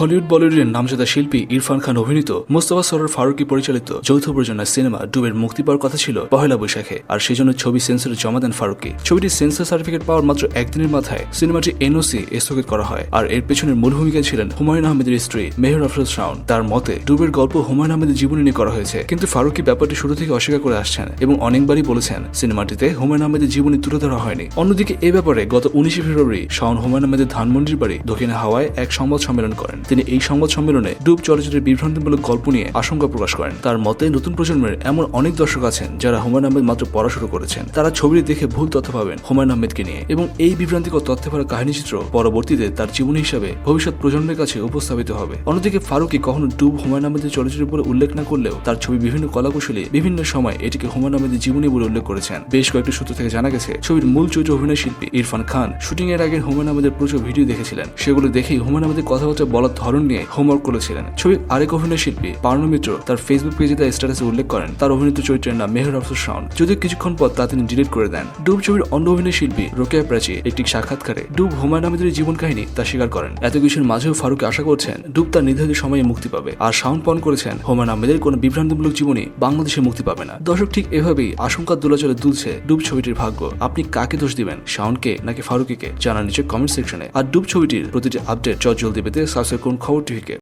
Hollywood বলিউডের নামজাদা শিল্পী ইরফান খান অভিনীত মোস্তফা সরোর ফারুকি পরিচালিত যৌথ প্রযোজনার সিনেমা ডুবের মুক্তি পাওয়ার কথা ছিল পহেলা বৈশাখে, আর সেজন্য ছবি সেন্সরে জমা দেন ফারুকি। ছবিটি সেন্সর সার্টিফিকেট পাওয়ার মাত্র একদিনের মাথায় সিনেমাটি এনওসি স্থগিত করা হয়, আর এর পেছনের মূল ভূমিকায় ছিলেন হুমায়ুন আহমেদের স্ত্রী মেহর আফরোজ শাওন। তার মতে, ডুবের গল্প হুমায়ুন আহমেদের জীবনী নিয়ে করা হয়েছে, কিন্তু ফারুকি ব্যাপারটি শুরু থেকে অস্বীকার করে আসছেন এবং অনেকবারই বলেছেন, সিনেমাটিতে হুমায়ুন আহমেদের জীবনী তুলে ধরা হয়নি। অন্যদিকে এ ব্যাপারে গত উনিশে ফেব্রুয়ারি শাওন হুমায়ুন আহমেদের ধানমন্ডির বাড়ি দক্ষিণে হাওয়ায় এক সংবাদ সম্মেলন করেন। তিনি এই সংবাদ সম্মেলনে ডুব চলচ্চিত্রের বিভ্রান্তিমূলক গল্প নিয়ে আশঙ্কা প্রকাশ করেন। তার মতে, নতুন প্রজন্মের এমন অনেক দর্শক আছেন যারা হুমায়ুন আহমেদ মাত্র পড়া শুরু করেছেন। তারা ছবিটি দেখে ভুল তথ্য পাবেন হুমায়ুন আহমেদকে নিয়ে এবং এই বিভ্রান্তিকর তথ্যে ভরা কাহিনীচিত্র পরবর্তীতে তার জীবনী হিসাবে ভবিষ্যৎ প্রজন্মের কাছে উপস্থাপিত হবে। অন্যদিকে ফারুকি কখনো ডুব হুমায়ুন আহমেদের চলচ্চিত্র বলে উল্লেখ না করলেও তার ছবি বিভিন্ন কলাকুশলী বিভিন্ন সময় এটিকে হুমায়ুন আহমেদের জীবনী বলে উল্লেখ করেছেন। বেশ কয়েকটি সূত্র থেকে জানা গেছে, ছবির মূল চরিত্র অভিনয় শিল্পী ইরফান খান শুটিং এর আগে হুমায়ুন আহমেদের প্রচুর ভিডিও দেখেছিলেন। সেগুলো দেখেই হুমায়ুন আহমেদের কথাবার্তা বলার ধরন নিয়ে হোমওয়ার্ক করেছিলেন। ছবির আরেক অভিনয় শিল্পী পার্নো মিত্র তার ফেসবুক পেজে তার স্ট্যাটাসে উল্লেখ করেন। তার অভিনীত চরিত্রের নাম মেহর আফসুর শাওন। যদিও কিছুক্ষণ পর তা তিনি ডিলিট করে দেন। ডুব ছবির অন্য অভিনয় শিল্পী রোকেয়া প্রাচী একটি সাক্ষাৎকারে ডুব হুমায়ুন আহমেদের জীবন কাহিনী তা স্বীকার করেন। এত কিছুর মাঝেও ফারুক আশা করছেন ডুব তার নির্ধারিত সময়ে মুক্তি পাবে। আর শাওন পণ করেছেন হুমায়ুন আহমেদের কোনো বিভ্রান্তিমূলক জীবনী বাংলাদেশে মুক্তি পাবে না। দর্শক ঠিক এভাবেই আশঙ্কার দোলাচলে দুলছে ডুব ছবিটির ভাগ্য। আপনি কাকে দোষ দিবেন, শাওনকে নাকি ফারুকিকে? জানান নিচে কমেন্ট সেকশনে আর ডুব ছবিটির প্রতিটি আপডেট চট জলদি পেতে সাবস্ক্রাইব করুন খবরটি টিভিকে